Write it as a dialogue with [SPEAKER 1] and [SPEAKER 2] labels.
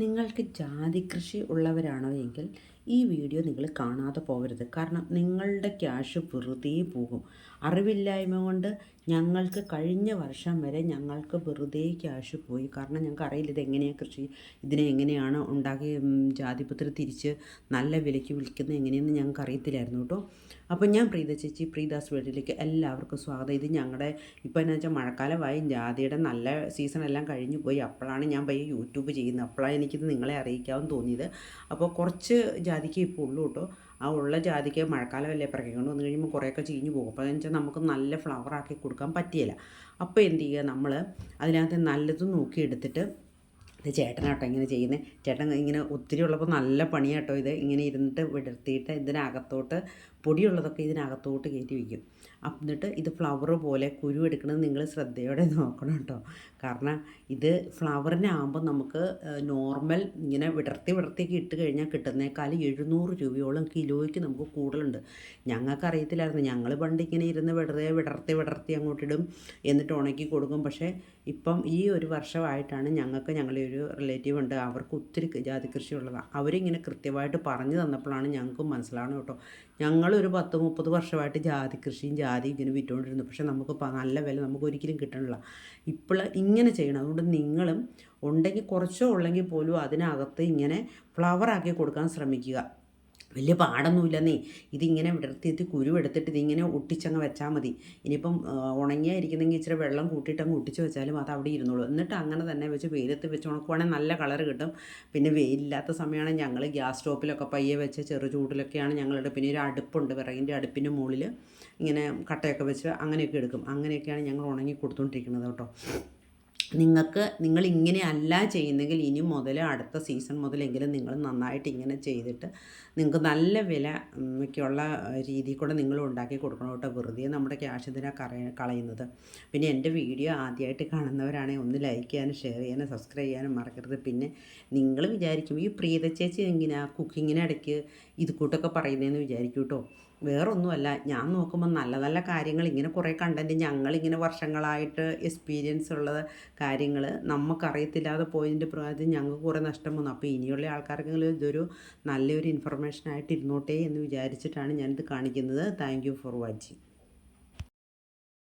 [SPEAKER 1] നിങ്ങൾക്ക് ജാതി കൃഷി ഉള്ളവരാണോ എങ്കിൽ ഈ വീഡിയോ നിങ്ങൾ കാണാതെ പോകരുത്. കാരണം നിങ്ങളുടെ ക്യാഷ് വെറുതെ പോകും. അറിവില്ലായ്മ കൊണ്ട് ഞങ്ങൾക്ക് കഴിഞ്ഞ വർഷം വരെ ഞങ്ങൾക്ക് വെറുതെ ക്യാഷ് പോയി. കാരണം ഞങ്ങൾക്ക് അറിയില്ല ഇത് എങ്ങനെയാണ് കൃഷി ഇതിനെ എങ്ങനെയാണ് ഉണ്ടാക്കി ജാതിപത്രി തിരിച്ച് നല്ല വിലയ്ക്ക് വിൽക്കുന്നത് എങ്ങനെയെന്ന് ഞങ്ങൾക്ക് അറിയത്തില്ലായിരുന്നു കേട്ടോ. അപ്പോൾ ഞാൻ പ്രീത ചേച്ചി പ്രീതാസ് വീട്ടിലേക്ക് എല്ലാവർക്കും സ്വാഗതം. ഇത് ഞങ്ങളുടെ ഇപ്പോൾ എന്ന് വെച്ചാൽ മഴക്കാലമായി. ജാതിയുടെ നല്ല സീസൺ എല്ലാം കഴിഞ്ഞു പോയി. അപ്പോഴാണ് ഞാൻ പയ്യെ യൂട്യൂബ് ചെയ്യുന്നത്. അപ്പോഴാണ് എനിക്കിത് നിങ്ങളെ അറിയിക്കാമെന്ന് തോന്നിയത്. അപ്പോൾ കുറച്ച് ജാതിക്ക് ഇപ്പോൾ ഉള്ളൂ കേട്ടോ. ആ ഉള്ള ജാതിക്ക് മഴക്കാലമല്ലേ പിറക്കിക്കൊണ്ട് വന്നു കഴിയുമ്പോൾ കുറേയൊക്കെ ചീഞ്ഞു പോകും. അപ്പോൾ അതെന്ന് വെച്ചാൽ നമുക്ക് നല്ല ഫ്ലവർ ആക്കി കൊടുക്കാൻ പറ്റിയില്ല. അപ്പോൾ എന്ത് ചെയ്യുക നമ്മൾ അതിനകത്ത് നല്ലത് നോക്കി എടുത്തിട്ട് ഇത് ചേട്ടനാട്ടോ ഇങ്ങനെ ചെയ്യുന്നത് ചേട്ടൻ ഇങ്ങനെ ഒത്തിരി ഉള്ളപ്പോൾ നല്ല പണിയാട്ടോ ഇത്. ഇങ്ങനെ ഇരുന്നിട്ട് വിടർത്തിയിട്ട് ഇതിനകത്തോട്ട് പൊടിയുള്ളതൊക്കെ ഇതിനകത്തോട്ട് കയറ്റി വയ്ക്കും എന്നിട്ട് ഇത് ഫ്ലവർ പോലെ കുരു എടുക്കുന്നത് നിങ്ങൾ ശ്രദ്ധയോടെ നോക്കണം കേട്ടോ. കാരണം ഇത് ഫ്ലവറിനാകുമ്പോൾ നമുക്ക് നോർമൽ ഇങ്ങനെ വിടർത്തി വിടർത്തിയൊക്കെ ഇട്ട് കഴിഞ്ഞാൽ കിട്ടുന്നേക്കാൾ എഴുന്നൂറ് രൂപയോളം കിലോയ്ക്ക് നമുക്ക് കൂടുതലുണ്ട്. ഞങ്ങൾക്ക് അറിയത്തില്ലായിരുന്നു ഞങ്ങൾ പണ്ട് ഇങ്ങനെ ഇരുന്ന് വിടറെ വിടർത്തി വിടർത്തി അങ്ങോട്ടിടും എന്നിട്ട് ഉണക്കി കൊടുക്കും. പക്ഷേ ഇപ്പം ഈ ഒരു വർഷമായിട്ടാണ് ഞങ്ങൾക്ക് ഞങ്ങളുടെ ഒരു റിലേറ്റീവ് ഉണ്ട്. അവർക്ക് ഒത്തിരി ജാതി കൃഷി ഉള്ളതാണ് അവരിങ്ങനെ കൃത്യമായിട്ട് പറഞ്ഞു തന്നപ്പോഴാണ് ഞങ്ങൾക്ക് മനസ്സിലാവണം കേട്ടോ. ഞങ്ങളൊരു പത്ത് മുപ്പത് വർഷമായിട്ട് ജാതി കൃഷിയും ജാതി ഇങ്ങനെ വിറ്റുകൊണ്ടിരുന്നു. പക്ഷേ നമുക്ക് നല്ല വില നമുക്ക് ഒരിക്കലും കിട്ടണില്ല. ഇപ്പോൾ ഇങ്ങനെ ചെയ്യണം. അതുകൊണ്ട് നിങ്ങളും ഉണ്ടെങ്കിൽ കുറച്ചോ ഉള്ളെങ്കിൽ പോലും അതിനകത്ത് ഇങ്ങനെ ഫ്ലവറാക്കി കൊടുക്കാൻ ശ്രമിക്കുക. വലിയ പാടൊന്നുമില്ലെന്നേ. ഇതിങ്ങനെ വിടർത്തിയെത്തി കുരുവെടുത്തിട്ട് ഇതിങ്ങനെ ഒട്ടിച്ചങ്ങ് വെച്ചാൽ മതി. ഇനിയിപ്പം ഉണങ്ങിയായിരിക്കുന്നെങ്കിൽ ഇച്ചിരി വെള്ളം കൂട്ടിയിട്ട് അങ്ങ് ഒട്ടിച്ച് വെച്ചാലും അത് അവിടെ ഇരുന്നോളൂ. എന്നിട്ട് അങ്ങനെ തന്നെ വെച്ച് വെയിലത്ത് വെച്ച് ഉണക്കുവാണെങ്കിൽ നല്ല കളർ കിട്ടും. പിന്നെ വെയിലില്ലാത്ത സമയമാണ് ഞങ്ങൾ ഗ്യാസ് സ്റ്റോപ്പിലൊക്കെ പയ്യെ വെച്ച് ചെറു ചൂടിലൊക്കെയാണ് ഞങ്ങളുടെ പിന്നെ ഒരു അടുപ്പുണ്ട് വിറകിന്റെ അടുപ്പിന്റെ മുകളിൽ ഇങ്ങനെ കട്ടയൊക്കെ വെച്ച് അങ്ങനെയൊക്കെ എടുക്കും. അങ്ങനെയൊക്കെയാണ് ഞങ്ങൾ ഉണങ്ങി കൊടുത്തുകൊണ്ടിരിക്കുന്നത് കേട്ടോ. നിങ്ങൾക്ക് നിങ്ങൾ ഇങ്ങനെ അല്ല ചെയ്യുന്നെങ്കിൽ ഇനി മുതൽ അടുത്ത സീസൺ മുതലെങ്കിലും നിങ്ങൾ നന്നായിട്ട് ഇങ്ങനെ ചെയ്തിട്ട് നിങ്ങൾക്ക് നല്ല വില ഒക്കെയുള്ള രീതിയിൽ കൂടെ നിങ്ങൾ ഉണ്ടാക്കി കൊടുക്കണം കേട്ടോ. വെറുതെ നമ്മുടെ ക്യാഷ് ഇതിനാ കളയുന്നത്? പിന്നെ എന്റെ വീഡിയോ ആദ്യമായിട്ട് കാണുന്നവരാണെങ്കിൽ ഒന്ന് ലൈക്ക് ചെയ്യാനും ഷെയർ ചെയ്യാനും സബ്സ്ക്രൈബ് ചെയ്യാനും മറക്കരുത്. പിന്നെ നിങ്ങൾ വിചാരിക്കും ഈ പ്രീത ചേച്ചി എങ്ങനെയാണ് കുക്കിങ്ങിനിടയ്ക്ക് ഇത് കൂട്ടൊക്കെ പറയുന്നതെന്ന് വിചാരിക്കും കേട്ടോ. വേറൊന്നുമല്ല ഞാൻ നോക്കുമ്പോൾ നല്ല നല്ല കാര്യങ്ങൾ ഇങ്ങനെ കുറേ കണ്ടന്റ് ഞങ്ങളിങ്ങനെ വർഷങ്ങളായിട്ട് എക്സ്പീരിയൻസ് ഉള്ള കാര്യങ്ങൾ നമുക്കറിയത്തില്ലാതെ പോയതിന്റെ പ്രായത്തിൽ ഞങ്ങൾക്ക് കുറേ നഷ്ടം വന്നു. അപ്പോൾ ഇനിയുള്ള ആൾക്കാർക്കെങ്കിലും ഇതൊരു നല്ലൊരു ഇൻഫർമേഷൻ ആയിട്ട് ഇരുന്നോട്ടെ എന്ന് വിചാരിച്ചിട്ടാണ് ഞാനിത് കാണിക്കുന്നത്. Thank for watching